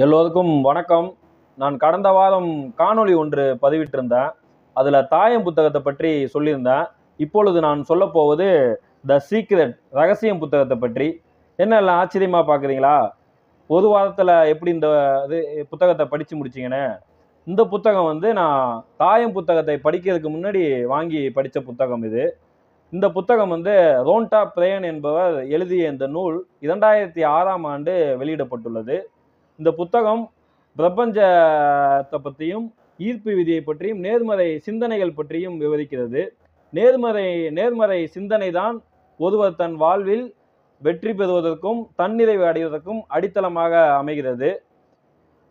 எல்லோருக்கும் வணக்கம். நான் கடந்த வாரம் காணொளி ஒன்று பதிவிட்டிருந்தேன். அதில் தாயம் புத்தகத்தை பற்றி சொல்லியிருந்தேன். இப்பொழுது நான் சொல்லப்போவது த சீக்ரெட் ரகசியம் புத்தகத்தை பற்றி. என்ன எல்லாம் ஆச்சரியமாக பார்க்குறீங்களா ஒரு வாரத்தில் எப்படி இந்த இது புத்தகத்தை படித்து முடிச்சிங்கன்னு. இந்த புத்தகம் வந்து நான் தாயம் புத்தகத்தை படிக்கிறதுக்கு முன்னாடி வாங்கி படித்த புத்தகம் இது. இந்த புத்தகம் வந்து ரோண்டா பிரேயன் என்பவர் எழுதிய இந்த நூல் இரண்டாயிரத்தி ஆறாம் ஆண்டு வெளியிடப்பட்டுள்ளது. இந்த புத்தகம் பிரபஞ்சத்தை பற்றியும் ஈர்ப்பு விதியை பற்றியும் நேர்மறை சிந்தனைகள் பற்றியும் விவரிக்கிறது. நேர்மறை நேர்மறை சிந்தனை தான் ஒருவர் தன் வாழ்வில் வெற்றி பெறுவதற்கும் தன்னிறைவு அடைவதற்கும் அடித்தளமாக அமைகிறது.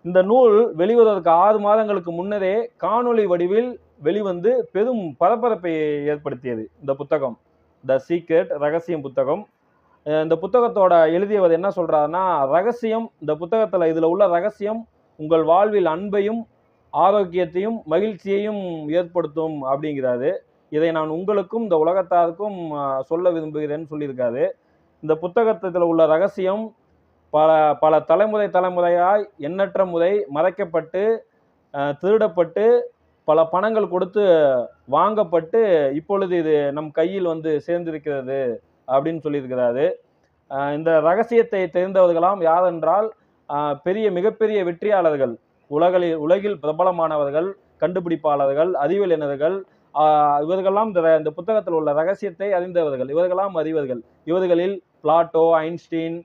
இந்த நூல் வெளிவருவதற்கு ஆறு மாதங்களுக்கு முன்னரே காணொளி வடிவில் வெளிவந்து பெரும் பரபரப்பை ஏற்படுத்தியது. இந்த புத்தகம் த சீக்ரெட் ரகசியம் புத்தகம். இந்த புத்தகத்தோட எழுதியவர் என்ன சொல்கிறாருன்னா ரகசியம் இந்த புத்தகத்தில் இதில் உள்ள ரகசியம் உங்கள் வாழ்வில் அன்பையும் ஆரோக்கியத்தையும் மகிழ்ச்சியையும் ஏற்படுத்தும் அப்படிங்கிறாரு. இதை நான் உங்களுக்கும் இந்த உலகத்தாருக்கும் சொல்ல விரும்புகிறேன்னு சொல்லியிருக்காரு. இந்த புத்தகத்தில் உள்ள ரகசியம் பல பல தலைமுறை தலைமுறையாய் எண்ணற்ற முறை மறைக்கப்பட்டு திருடப்பட்டு பல பணங்கள் கொடுத்து வாங்கப்பட்டு இப்பொழுது இது நம் கையில் வந்து சேர்ந்திருக்கிறது. அப்படின்னு சொல்லியிருக்கிறாரு. இந்த ரகசியத்தை தெரிந்தவர்களாம் யாரென்றால் பெரிய மிகப்பெரிய வெற்றியாளர்கள் உலகில் உலகில் பிரபலமானவர்கள் கண்டுபிடிப்பாளர்கள் அறிவியலினர்கள் இவர்களெல்லாம் இந்த இந்த புத்தகத்தில் உள்ள ரகசியத்தை அறிந்தவர்கள் இவர்களாம் அறிவர்கள். இவர்களில் பிளாட்டோ ஐன்ஸ்டீன்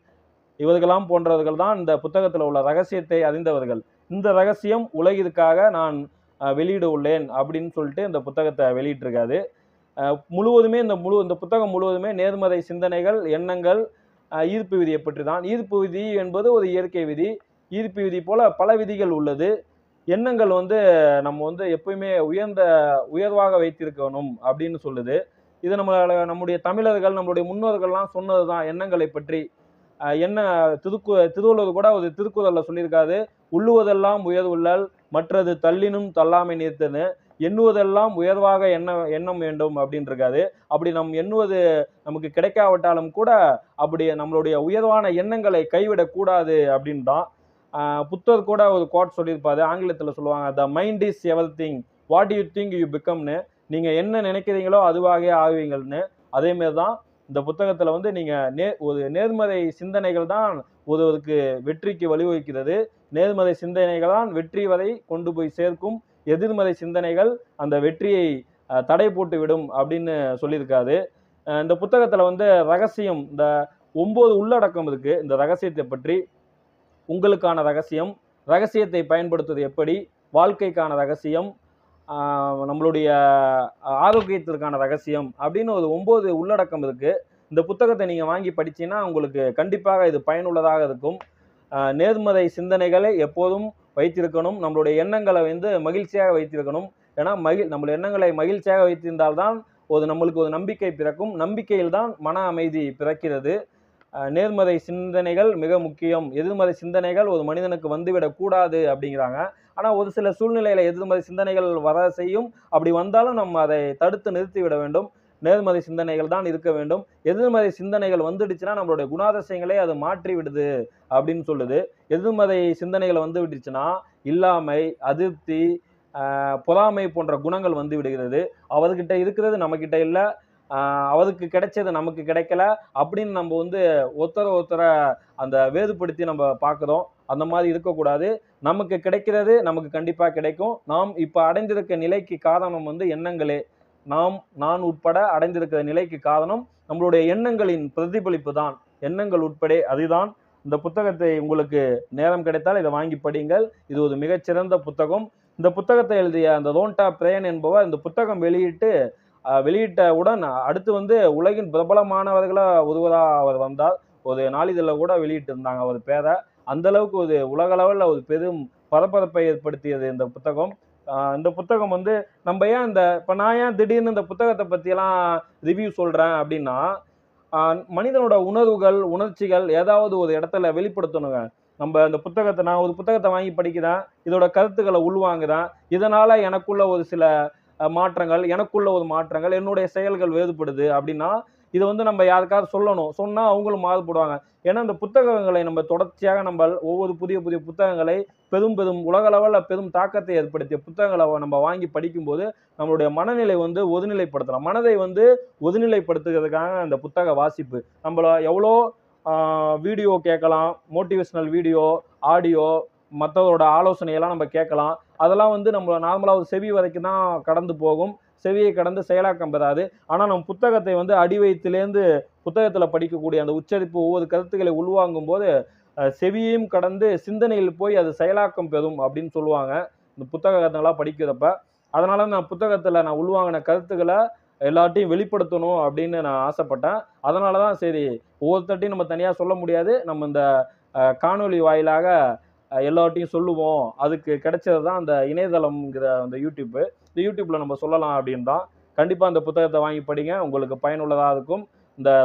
இவர்களாம் போன்றவர்கள் தான் இந்த புத்தகத்தில் உள்ள ரகசியத்தை அறிந்தவர்கள். இந்த ரகசியம் உலகிற்காக நான் வெளியிட உள்ளேன் அப்படின்னு சொல்லிட்டு இந்த புத்தகத்தை வெளியிட்டிருக்காரு. முழுவதுமே இந்த முழு இந்த புத்தகம் முழுவதுமே நேர்மறை சிந்தனைகள் எண்ணங்கள் ஈர்ப்பு விதியை பற்றி தான் ஈர்ப்பு விதி என்பது ஒரு இயற்கை விதி. ஈர்ப்பு விதி போல பல விதிகள் உள்ளது. எண்ணங்கள் வந்து நம்ம வந்து எப்பயுமே உயர்ந்த உயர்வாக வைத்திருக்கணும் அப்படின்னு சொல்லுது. இது நம்மள நம்முடைய தமிழர்கள் நம்மளுடைய முன்னோர்கள்லாம் சொன்னது தான் எண்ணங்களை பற்றி என்ன திருக்கு திருவள்ளுவர் கூட ஒரு திருக்குறளில் சொல்லியிருக்காரு. உள்ளுவதெல்லாம் உயர்வுள்ளல் மற்றது தள்ளினும் தள்ளாமை நீர்த்தனு எண்ணுவதெல்லாம் உயர்வாக எண்ண எண்ணம் வேண்டும் அப்படின்னு இருக்காது அப்படி நம் எண்ணுவது நமக்கு கிடைக்காவிட்டாலும் கூட அப்படி நம்மளுடைய உயர்வான எண்ணங்களை கைவிடக்கூடாது அப்படின்னு தான் புத்தர் கூட ஒரு கோட் சொல்லியிருப்பாரு. ஆங்கிலத்தில் சொல்லுவாங்க the mind is everything what you think you பிகம்னு நீங்கள் என்ன நினைக்கிறீங்களோ அதுவாகவே ஆவீங்கள்னு அதேமாரி தான் இந்த புத்தகத்தில் வந்து நீங்கள் நே ஒரு நேர்மறை சிந்தனைகள் தான் ஒருவருக்கு வெற்றிக்கு வழிவகுக்கிறது. நேர்மறை சிந்தனைகள் தான் வெற்றி வரை கொண்டு போய் சேர்க்கும். எதிர்மறை சிந்தனைகள் அந்த வெற்றியை தடை போட்டு விடும் அப்படின்னு சொல்லியிருக்காரு. இந்த புத்தகத்தில் வந்து ரகசியம் இந்த ஒம்பது உள்ளடக்கம் இருக்கு. இந்த ரகசியத்தை பற்றி உங்களுக்கான ரகசியம் ரகசியத்தை பயன்படுத்துவது எப்படி வாழ்க்கைக்கான ரகசியம் நம்மளுடைய ஆரோக்கியத்திற்கான ரகசியம் அப்படின்னு ஒரு ஒம்பது உள்ளடக்கம் இருக்கு. இந்த புத்தகத்தை நீங்கள் வாங்கி படிச்சீங்கன்னா உங்களுக்கு கண்டிப்பாக இது பயனுள்ளதாக இருக்கும். நேர்மறை சிந்தனைகளை எப்போதும் வைத்திருக்கணும். நம்மளுடைய எண்ணங்களை வந்து மகிழ்ச்சியாக வைத்திருக்கணும். ஏன்னா மகிழ் நம்மளுடைய எண்ணங்களை மகிழ்ச்சியாக வைத்திருந்தால்தான் ஒரு நம்மளுக்கு ஒரு நம்பிக்கை பிறக்கும். நம்பிக்கையில் தான் மன அமைதி பிறக்கிறது. நேர்மறை சிந்தனைகள் மிக முக்கியம். எதிர்மறை சிந்தனைகள் ஒரு மனிதனுக்கு வந்துவிடக்கூடாது அப்படிங்கிறாங்க. ஆனால் ஒரு சில சூழ்நிலையில் எதிர்மறை சிந்தனைகள் வர செய்யும். அப்படி வந்தாலும் நம்ம அதை தடுத்து நிறுத்தி விட வேண்டும். நேர்மறை சிந்தனைகள் தான் இருக்க வேண்டும். எதிர்மறை சிந்தனைகள் வந்துடுச்சுன்னா நம்மளுடைய குணாதிசயங்களே அது மாற்றி விடுது அப்படின்னு சொல்லுது. எதிர்மறை சிந்தனைகள் வந்து விட்டுச்சுன்னா இல்லாமை அதிருப்தி பொறாமை போன்ற குணங்கள் வந்து விடுகிறது. அவர்கிட்ட இருக்கிறது நம்மக்கிட்ட இல்லை. அவருக்கு கிடைச்சது நமக்கு கிடைக்கல அப்படின்னு நம்ம வந்து ஒருத்தரை ஒருத்தரை அந்த வேறுபடுத்தி நம்ம பார்க்குறோம். அந்த மாதிரி இருக்கக்கூடாது. நமக்கு கிடைக்கிறது நமக்கு கண்டிப்பாக கிடைக்கும். நாம் இப்போ அடைந்திருக்க நிலைக்கு காரணம் வந்து எண்ணங்களே. நாம் நான் உட்பட அடைந்திருக்கிற நிலைக்கு காரணம் நம்மளுடைய எண்ணங்களின் பிரதிபலிப்பு தான் எண்ணங்கள் உட்பட அதுதான். இந்த புத்தகத்தை உங்களுக்கு நேரம் கிடைத்தால் இதை வாங்கி படிங்கள் இது ஒரு மிகச்சிறந்த புத்தகம். இந்த புத்தகத்தை எழுதிய அந்த ரோண்டா பிரேயன் என்பவர் இந்த புத்தகம் வெளியிட்டு வெளியிட்டவுடன் அடுத்து வந்து உலகின் பிரபலமானவர்களாக ஒருவராக அவர் வந்தார். ஒரு நாளிதழில் கூட வெளியிட்டிருந்தாங்க அவர் பேரை. அந்த அளவுக்கு ஒரு உலகளவில் ஒரு பெரும் பரபரப்பை ஏற்படுத்தியது இந்த புத்தகம். இந்த புத்தகம் வந்து நம்ம ஏன் இந்த இப்போ நான் ஏன் திடீர்னு இந்த புத்தகத்தை பற்றியெல்லாம் ரிவ்யூ சொல்கிறேன் அப்படின்னா மனிதனோட உணர்வுகள் உணர்ச்சிகள் ஏதாவது ஒரு இடத்துல வெளிப்படுத்தணுங்க. நம்ம இந்த புத்தகத்தை நான் ஒரு புத்தகத்தை வாங்கி படிக்கிறேன் இதோட கருத்துக்களை உள்வாங்குறேன் இதனால் எனக்குள்ள ஒரு சில மாற்றங்கள் எனக்குள்ள ஒரு மாற்றங்கள் என்னுடைய செயல்கள் வேறுபடுது அப்படின்னா இதை வந்து நம்ம யாருக்காவது சொல்லணும். சொன்னால் அவங்களும் மாறுபடுவாங்க. ஏன்னா இந்த புத்தகங்களை நம்ம தொடர்ச்சியாக நம்ம ஒவ்வொரு புதிய புதிய புத்தகங்களை பெரும் பெரும் உலகளவில் பெரும் தாக்கத்தை ஏற்படுத்திய புத்தகங்களை நம்ம வாங்கி படிக்கும்போது நம்மளுடைய மனநிலை வந்து ஒதுநிலைப்படுத்தலாம் மனதை வந்து ஒதுநிலைப்படுத்துகிறதுக்காக அந்த புத்தக வாசிப்பு. நம்மள எவ்வளோ வீடியோ கேட்கலாம். மோட்டிவேஷ்னல் வீடியோ ஆடியோ மற்றவரோட ஆலோசனையெல்லாம் நம்ம கேட்கலாம். அதெல்லாம் வந்து நம்ம நார்மலாக ஒரு செவி வரைக்கும் தான் கடந்து போகும். செவியை கடந்து செயலாக்கம் பெறாது. ஆனால் நம்ம புத்தகத்தை வந்து அடி புத்தகத்தில் படிக்கக்கூடிய அந்த உச்சரிப்பு ஒவ்வொரு கருத்துக்களை உள்வாங்கும் போது செவியையும் கடந்து சிந்தனையில் போய் அது செயலாக்கம் பெறும் அப்படின்னு சொல்லுவாங்க. இந்த புத்தகங்கள்லாம் படிக்கிறப்ப. அதனால நான் புத்தகத்தில் நான் உள்வாங்கின கருத்துக்களை எல்லாத்தையும் வெளிப்படுத்தணும் அப்படின்னு நான் ஆசைப்பட்டேன். அதனால தான் சரி ஒவ்வொருத்தட்டையும் நம்ம தனியாக சொல்ல முடியாது. நம்ம இந்த காணொலி வாயிலாக எல்லார்ட்டையும் சொல்லுவோம். அதுக்கு கிடைச்சது தான் அந்த இணையதளம்ங்கிற அந்த யூடியூப்பு. இந்த யூடியூப்பில் நம்ம சொல்லலாம் அப்படின்னு தான் கண்டிப்பாக அந்த புத்தகத்தை வாங்கி படிங்க. உங்களுக்கு பயனுள்ளதாக இருக்கும். இந்த